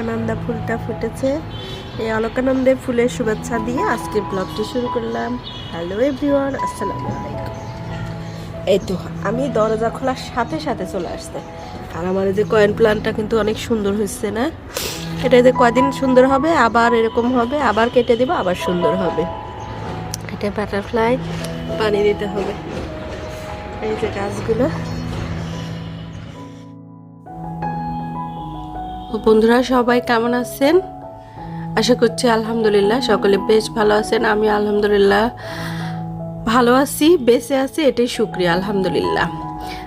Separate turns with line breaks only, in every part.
অলকানন্দা ফুলটা ফুটেছে। এই অলকানন্দে ফুলের শুভেচ্ছা দিয়ে আজকের ব্লগটি শুরু করলাম। হ্যালো এভরিওয়ান আসসালামু আলাইকুম। এই তো, আমি দরজা খোলার সাথে সাথে চলে আসতে আর আমার এই যে কয়েন প্ল্যানটা কিন্তু অনেক সুন্দর হচ্ছে না? এটা যে কয়দিন সুন্দর হবে, আবার এরকম হবে, আবার কেটে দিব, আবার সুন্দর হবে। এটা বাটারফ্লাই পানি দিতে হবে। এই যে গাছগুলো। বন্ধুরা, সবাই কেমন আছেন? আশা করছি আলহামদুলিল্লাহ সকলে বেশ ভালো আছেন। আমি আলহামদুলিল্লাহ ভালো আছি, বেঁচে আছি, এটাই শুক্রিয়া, আলহামদুলিল্লাহ।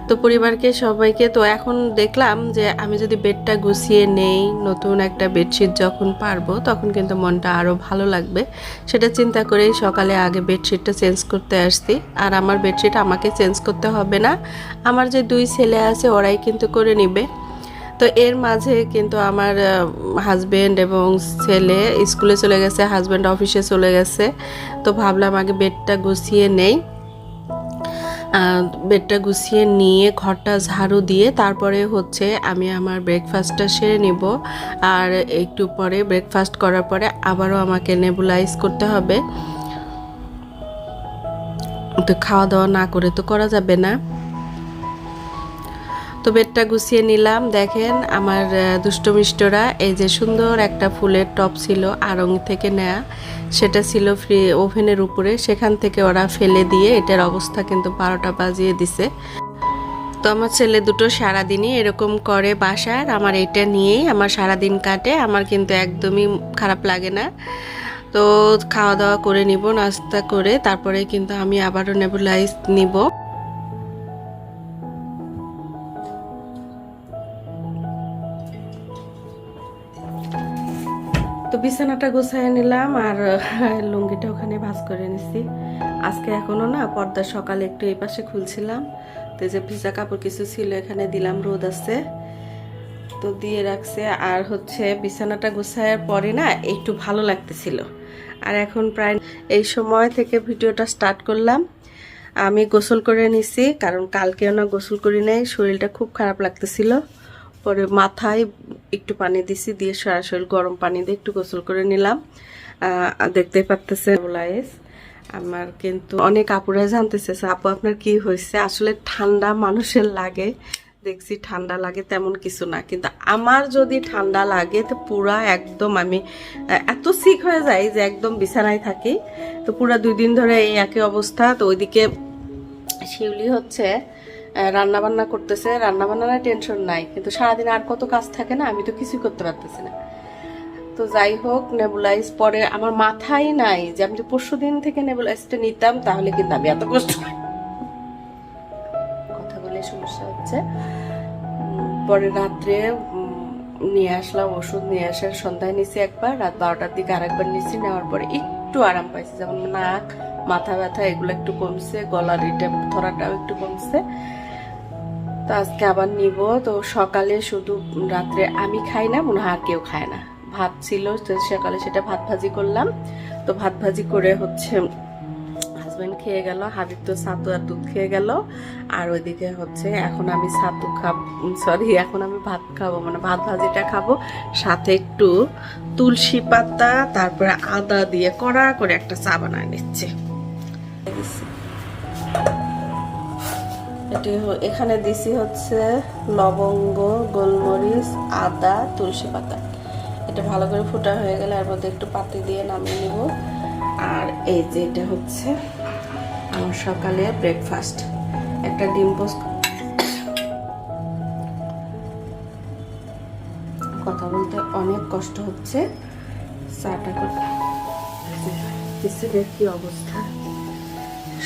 তো পরিবারকে, সবাইকে, তো এখন দেখলাম যে আমি যদি বেডটা গুছিয়ে নেই, নতুন একটা বেডশিট যখন পারব, তখন কিন্তু মনটা আরও ভালো লাগবে। সেটা চিন্তা করেই সকালে আগে বেডশিটটা চেঞ্জ করতে আসছি। আর আমার বেডশিট আমাকে চেঞ্জ করতে হবে না। আমার যে দুই ছেলে আছে, ওরাই কিন্তু করে নিবে। তো এর মাঝে কিন্তু আমার হাজবেন্ড এবং ছেলে স্কুলে চলে গেছে হাজব্যান্ড অফিসে চলে গেছে। তো ভাবলাম আগে বেডটা গুছিয়ে নেই। বেডটা গুছিয়ে নিয়ে ঘরটা ঝাড়ু দিয়ে তারপরে হচ্ছে আমি আমার ব্রেকফাস্টটা সেরে নিব। আর একটু পরে ব্রেকফাস্ট করার পরে আবারও আমাকে নেবুলাইজ করতে হবে। তো খাওয়া দাওয়া না করে তো করা যাবে না। তো বেডটা গুছিয়ে নিলাম। দেখেন আমার দুষ্ট মিষ্টরা এই যে সুন্দর একটা ফুলের টপ ছিল আড়ং থেকে নেয়া, সেটা ছিল ফ্রি ওভেনের উপরে। সেখান থেকে ওরা ফেলে দিয়ে এটার অবস্থা কিন্তু বারোটা বাজিয়ে দিছে। তো আমার ছেলে দুটো সারাদিনই এরকম করে বাসার আমার এটা নিয়েই আমার সারাদিন কাটে। আমার কিন্তু একদমই খারাপ লাগে না। তো খাওয়া দাওয়া করে নিব, নাস্তা করে, তারপরে কিন্তু আমি আবারও নেবুলাইজ নিব। বিছানাটা গোছায় নিলাম আর লুঙ্গিটা ওখানে ভাজ করে নিছি। আজকে এখনও না পর্দা সকালে একটু এই পাশে খুলছিলাম। তো যে ভিজা কাপড় কিছু ছিল, এখানে দিলাম, রোদ আছে। তো দিয়ে রাখছে। আর হচ্ছে বিছানাটা গোছায়ের পরে না, একটু ভালো লাগতেছিল। আর এখন প্রায় এই সময় থেকে ভিডিওটা স্টার্ট করলাম। আমি গোসল করে নিছি, কারণ কালকেও না গোসল করি নাই, শরীরটা খুব খারাপ লাগতেছিল। পরে মাথায় একটু পানি দিছি, দিয়ে সরাসরি গরম পানি দিয়ে একটু গোসল করে নিলাম। দেখতে পারতেছে আমার কিন্তু অনেক আপুরা জানতেছে আপু, আপনার কি হয়েছে? আসলে ঠান্ডা মানুষের লাগে, দেখছি ঠান্ডা লাগে তেমন কিছু না। কিন্তু আমার যদি ঠান্ডা লাগে, তো পুরা একদম আমি এত সিক হয়ে যাই যে একদম বিছানায় থাকি। তো পুরা দুই দিন ধরে এই একই অবস্থা। তো ওইদিকে শিউলি হচ্ছে রান্না বান্না করতেছে। রান্না বান্নার টেনশন নাই, কিন্তু সারাদিন আর কত কাজ থাকে না, আমি তো কিছুই করতে পারতেছি না। তো যাই হোক নেবুলাইজ পরে আমার মাথায় নাই যে আমি যে পরশু দিন থেকে নেবুলাইজটা নিতাম, তাহলে কিন্তু আমি এত কষ্ট কথা বলে সমস্যা হচ্ছে। পরে রাত্রে নিয়ে আসলাম, ওষুধ নিয়ে আসার সন্ধ্যায় নিছি একবার, রাত বারোটার দিকে আরেকবার নিছি, নেওয়ার পরে একটু আরাম পাইছি। যেমন নাক, মাথা ব্যথা, এগুলো একটু কমছে, গলার এটা ধরাটাও একটু কমছে। তো আজকে আবার নিব। তো সকালে শুধু রাত্রে আমি খাই না, মনে হয় কেউ খায় না। ভাত ছিল সকালে সেটা ভাত ভাজি করলাম। তো ভাত ভাজি করে হচ্ছে হাজব্যান্ড খেয়ে গেল, হাবিব তো ছাতু আর দুধ খেয়ে গেল। আর ওইদিকে হচ্ছে এখন আমি ছাতু খাব সরি এখন আমি ভাত খাব মানে ভাত ভাজিটা খাব। সাথে একটু তুলসী পাতা, তারপরে আদা দিয়ে কড়া করে একটা চা বানায় নিচ্ছে। এটি এখানে দিছি হচ্ছে লবঙ্গ, গোলমরিচ, আদা, তুলসী পাতা। এটা ভালো করে ফুটা হয়ে গেলে এর মধ্যে একটু পাতি দিয়ে নামিয়ে নিব। আর এই যে এটা হচ্ছে আমার সকালে ব্রেকফাস্ট একটা ডিম পোস্ট কথা বলতে অনেক কষ্ট হচ্ছে। চাটা করতে কি অবস্থা।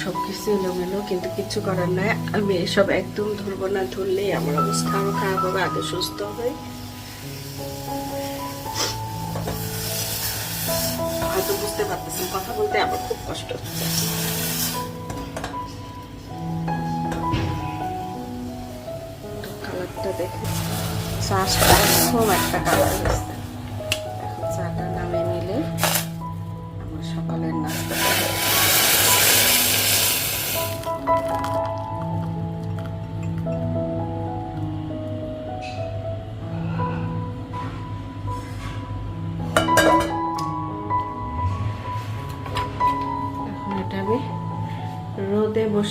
সব কিছু এলোমেলো, কিন্তু কিছু করার নাই। আমি এসব একদম ধরবো না, ধরলেই আমার অবস্থা আরও খারাপ হবে আগে সুস্থ হয়ে হয়তো বুঝতে পারতেছেন, কথা বলতে আমার খুব কষ্ট হচ্ছে। কালারটা দেখে একটা কালার হয়েছে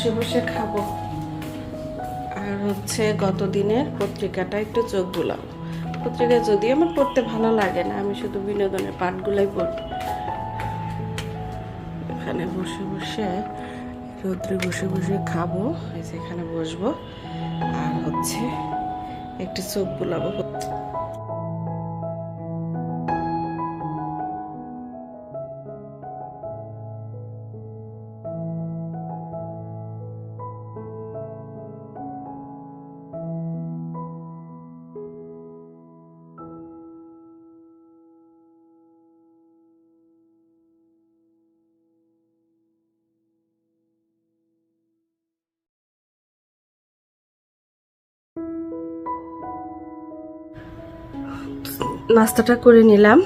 বসে বসে খাব। আর হচ্ছে গত দিনের পত্রিকাটা একটু চোখ বুলাবো পত্রিকা যদি আমার পড়তে ভালো লাগে না, আমি শুধু বিনোদনের পাঠগুলোই পড়ি। এখানে বসে বসে, রোদ্রে বসে বসে খাব, এই যে এখানে বসবো। আর হচ্ছে একটু চোখ বুলাবো। নাস্তাটা করে নিলাম।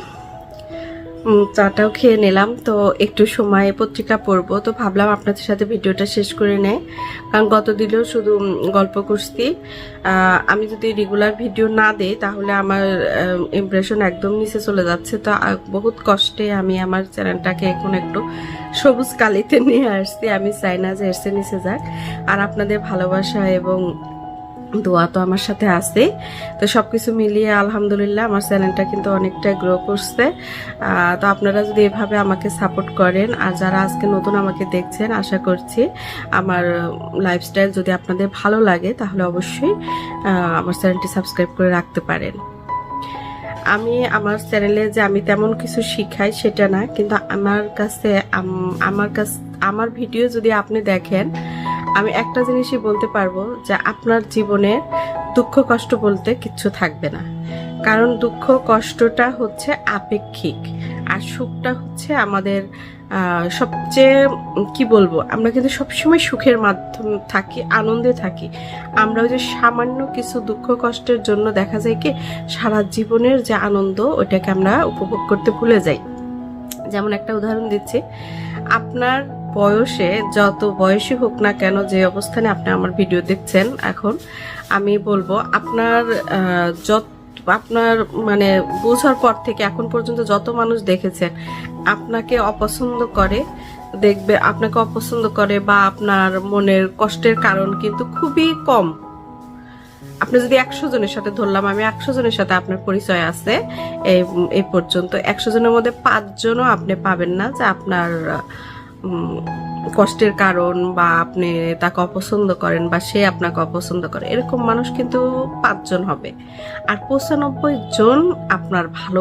চাটাও খেয়ে নিলাম। তো একটু সময় পত্রিকা পড়ব। তো ভাবলাম আপনাদের সাথে ভিডিওটা শেষ করে নেয় কারণ গত দিলেও শুধু গল্প করছি। আমি যদি রেগুলার ভিডিও না দেই, তাহলে আমার ইমপ্রেশন একদম নিচে চলে যাচ্ছে। তো বহুত কষ্টে আমি আমার চ্যানেলটাকে এখন একটু সবুজ কালিতে নিয়ে আসছি। আমি চাই না যে এসে নিচে যাক। আর আপনাদের ভালোবাসা এবং দোয়া তো আমার সাথে আছে। তো সব কিছু মিলিয়ে আলহামদুলিল্লাহ আমার চ্যানেলটা কিন্তু অনেকটা গ্রো করছে। তো আপনারা যদি এভাবে আমাকে সাপোর্ট করেন, আর যারা আজকে নতুন আমাকে দেখছেন, আশা করছি আমার লাইফস্টাইল যদি আপনাদের ভালো লাগে, তাহলে অবশ্যই আমার চ্যানেলটি সাবস্ক্রাইব করে রাখতে পারেন। আমি, আমার চ্যানেলে যে আমি তেমন কিছু শিখাই সেটা না, কিন্তু আমার কাছে আমার কাছ, আমার ভিডিও যদি আপনি দেখেন আমি একটা জিনিসই বলতে পারব যে আপনার জীবনে দুঃখ, কষ্ট বলতে কিচ্ছু থাকবে না। কারণ দুঃখ, কষ্টটা হচ্ছে আপেক্ষিক আর সুখটা হচ্ছে আমাদের সবচেয়ে, কি বলব, আমরা কিন্তু সবসময় সুখের মাধ্যম থাকি, আনন্দে থাকি। আমরা ওই যে সামান্য কিছু দুঃখ, কষ্টের জন্য দেখা যায় কি, সারা জীবনের যে আনন্দ ওইটাকে আমরা উপভোগ করতে ভুলে যাই। যেমন একটা উদাহরণ দিচ্ছি, আপনার বয়সে যত বয়সী হোক না কেন যে অবস্থানে আপনি আমার ভিডিও দেখছেন এখন, আমি বলব আপনার যত, আপনার মানে বোঝার পর থেকে এখন পর্যন্ত যত মানুষ দেখেছেন, আপনাকে অপছন্দ করে, দেখবে আপনাকে অপছন্দ করে বা আপনার মনের কষ্টের কারণ কিন্তু খুবই কম। আপনি যদি একশো জনের সাথে, ধরলাম আমি একশো জনের সাথে আপনার পরিচয় আছে এই পর্যন্ত একশো জনের মধ্যে পাঁচজনও আপনি পাবেন না যে আপনার কষ্টের কারণ বা আপনি তাকে অপছন্দ করেন বা সে আপনাকে অপছন্দ করে, এরকম মানুষ কিন্তু পাঁচজন হবে। আর পঁচানব্বই জন আপনার ভালো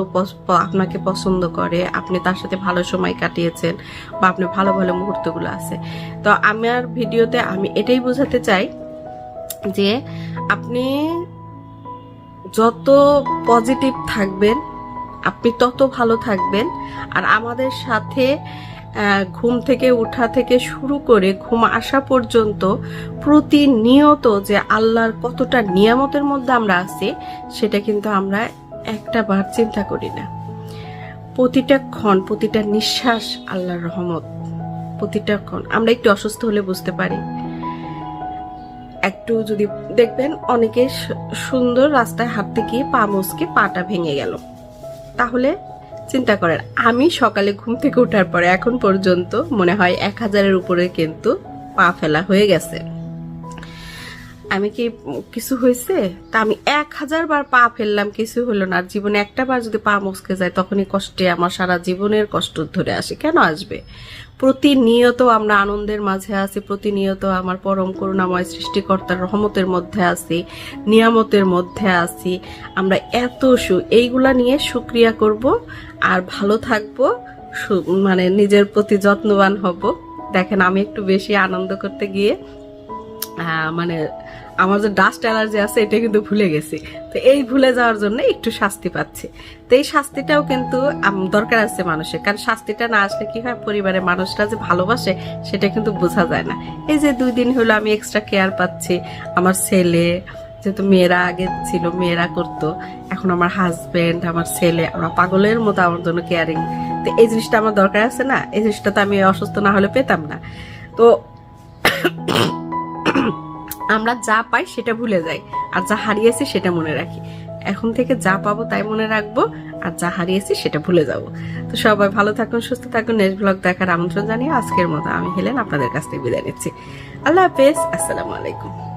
আপনাকে পছন্দ করে, আপনি তার সাথে ভালো সময় কাটিয়েছেন বা আপনি ভালো ভালো মুহূর্তগুলো আছে। তো আমার ভিডিওতে আমি এটাই বোঝাতে চাই যে আপনি যত পজিটিভ থাকবেন, আপনি তত ভালো থাকবেন। আর আমাদের সাথে ঘুম থেকে উঠা থেকে শুরু করে ঘুম আসা পর্যন্ত প্রতিনিয়ত যে আল্লাহর কতটা নিয়ামতের মধ্যে আমরা আছি, সেটা কিন্তু আমরা একটা বার চিন্তা করি না। প্রতিটা ক্ষণ, প্রতিটা নিঃশ্বাস আল্লাহর রহমত। প্রতিটা ক্ষণ। আমরা একটু অসুস্থ হলে বুঝতে পারি। একটু যদি দেখবেন অনেকে সুন্দর রাস্তায় হাঁটতে গিয়ে পা মুসকে পাটা ভেঙে গেল। তাহলে চিন্তা করেন, আমি সকালে ঘুম থেকে ওঠার পরে এখন পর্যন্ত মনে হয় এক হাজারের উপরে কিন্তু পা ফেলা হয়ে গেছে। আমি কি কিছু হয়েছে? তা আমি এক হাজার বার পা ফেললাম কিছু হলো না। জীবনে একটা বার যদি পা মুসকে যায়, তখনই কষ্টে আমার সারা জীবনের কষ্ট ধরে আসে। কেন আসবে? প্রতিনিয়ত আমরা আনন্দের মাঝে আছি, প্রতিনিয়ত আমার পরম করুণাময় সৃষ্টিকর্তার রহমতের মধ্যে আছি, নিয়ামতের মধ্যে আছি। আমরা এত সু, এইগুলা নিয়ে সুক্রিয়া করব আর ভালো থাকব মানে নিজের প্রতি যত্নবান হব। দেখেন, আমি একটু বেশি আনন্দ করতে গিয়ে মানে আমার যে ডাস্ট অ্যালার্জি আছে, এটা কিন্তু ভুলে গেছি। তো এই ভুলে যাওয়ার জন্য একটু শাস্তি পাচ্ছি। তো এই শাস্তিটাও কিন্তু দরকার আছে মানুষের। কারণ শাস্তিটা না আসলে কি হয়, পরিবারের মানুষরা যে ভালোবাসে, সেটা কিন্তু বোঝা যায় না। এই যে দুই দিন হলো আমি এক্সট্রা কেয়ার পাচ্ছি। আমার ছেলে, যেহেতু মেয়েরা আগে ছিল, মেয়েরা করতো। এখন আমার হাজবেন্ড আমার ছেলে, ওরা পাগলের মতো আমার জন্য কেয়ারিং তো এই জিনিসটা আমার দরকার আছে না? এই জিনিসটা তো আমি অসুস্থ না হলে পেতাম না। তো আমরা যা পাই সেটা ভুলে যাই, আর যা হারিয়েছি সেটা মনে রাখি। এখন থেকে যা পাবো তাই মনে রাখব, আর যা হারিয়েছি সেটা ভুলে যাব। তো সবাই ভালো থাকুন, সুস্থ থাকুন। নেক্সট ব্লগ দেখার আমন্ত্রণ জানিয়ে আজকের মতো আমি হেলেন আপনাদের কাছ থেকে বিদায় নিচ্ছি। আল্লাহ হাফেজ, আসসালামু আলাইকুম।